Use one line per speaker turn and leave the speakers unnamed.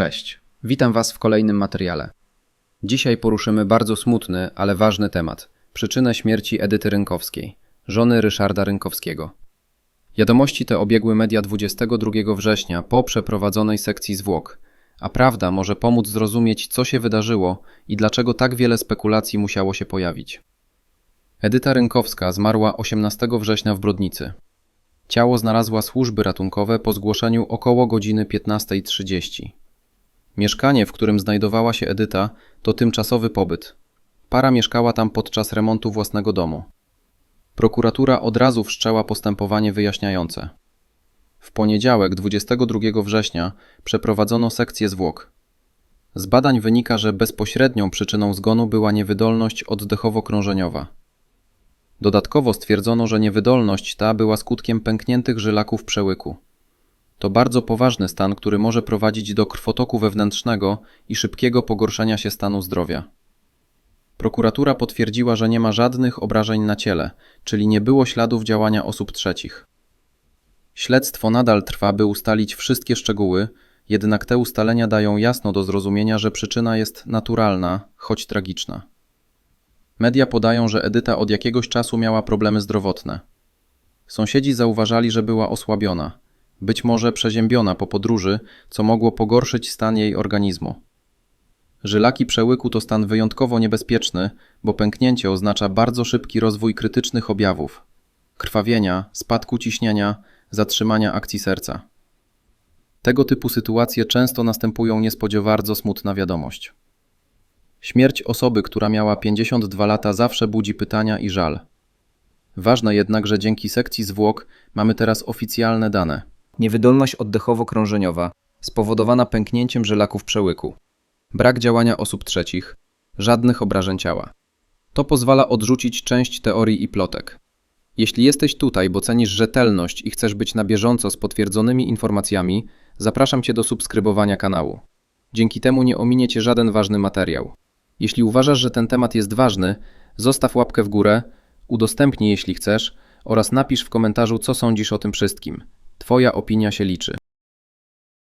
Cześć, witam Was w kolejnym materiale. Dzisiaj poruszymy bardzo smutny, ale ważny temat przyczynę śmierci Edyty Rynkowskiej, żony Ryszarda Rynkowskiego. Wiadomości te obiegły media 22 września po przeprowadzonej sekcji zwłok, a prawda może pomóc zrozumieć, co się wydarzyło i dlaczego tak wiele spekulacji musiało się pojawić. Edyta Rynkowska zmarła 18 września w Brodnicy. Ciało znalazła służby ratunkowe po zgłoszeniu około godziny 15.30. Mieszkanie, w którym znajdowała się Edyta, to tymczasowy pobyt. Para mieszkała tam podczas remontu własnego domu. Prokuratura od razu wszczęła postępowanie wyjaśniające. W poniedziałek 22 września przeprowadzono sekcję zwłok. Z badań wynika, że bezpośrednią przyczyną zgonu była niewydolność oddechowo-krążeniowa. Dodatkowo stwierdzono, że niewydolność ta była skutkiem pękniętych żylaków przełyku. To bardzo poważny stan, który może prowadzić do krwotoku wewnętrznego i szybkiego pogorszenia się stanu zdrowia. Prokuratura potwierdziła, że nie ma żadnych obrażeń na ciele, czyli nie było śladów działania osób trzecich. Śledztwo nadal trwa, by ustalić wszystkie szczegóły, jednak te ustalenia dają jasno do zrozumienia, że przyczyna jest naturalna, choć tragiczna. Media podają, że Edyta od jakiegoś czasu miała problemy zdrowotne. Sąsiedzi zauważali, że była osłabiona, być może przeziębiona po podróży, co mogło pogorszyć stan jej organizmu. Żylaki przełyku to stan wyjątkowo niebezpieczny, bo pęknięcie oznacza bardzo szybki rozwój krytycznych objawów krwawienia, spadku ciśnienia, zatrzymania akcji serca. Tego typu sytuacje często następują niespodziewanie bardzo smutna wiadomość. Śmierć osoby, która miała 52 lata, zawsze budzi pytania i żal. Ważne jednak, że dzięki sekcji zwłok mamy teraz oficjalne dane.
Niewydolność oddechowo-krążeniowa spowodowana pęknięciem żelaków przełyku. Brak działania osób trzecich, żadnych obrażeń ciała.
To pozwala odrzucić część teorii i plotek. Jeśli jesteś tutaj, bo cenisz rzetelność i chcesz być na bieżąco z potwierdzonymi informacjami, zapraszam Cię do subskrybowania kanału. Dzięki temu nie ominie Cię żaden ważny materiał. Jeśli uważasz, że ten temat jest ważny, zostaw łapkę w górę, udostępnij jeśli chcesz oraz napisz w komentarzu, co sądzisz o tym wszystkim. Twoja opinia się liczy.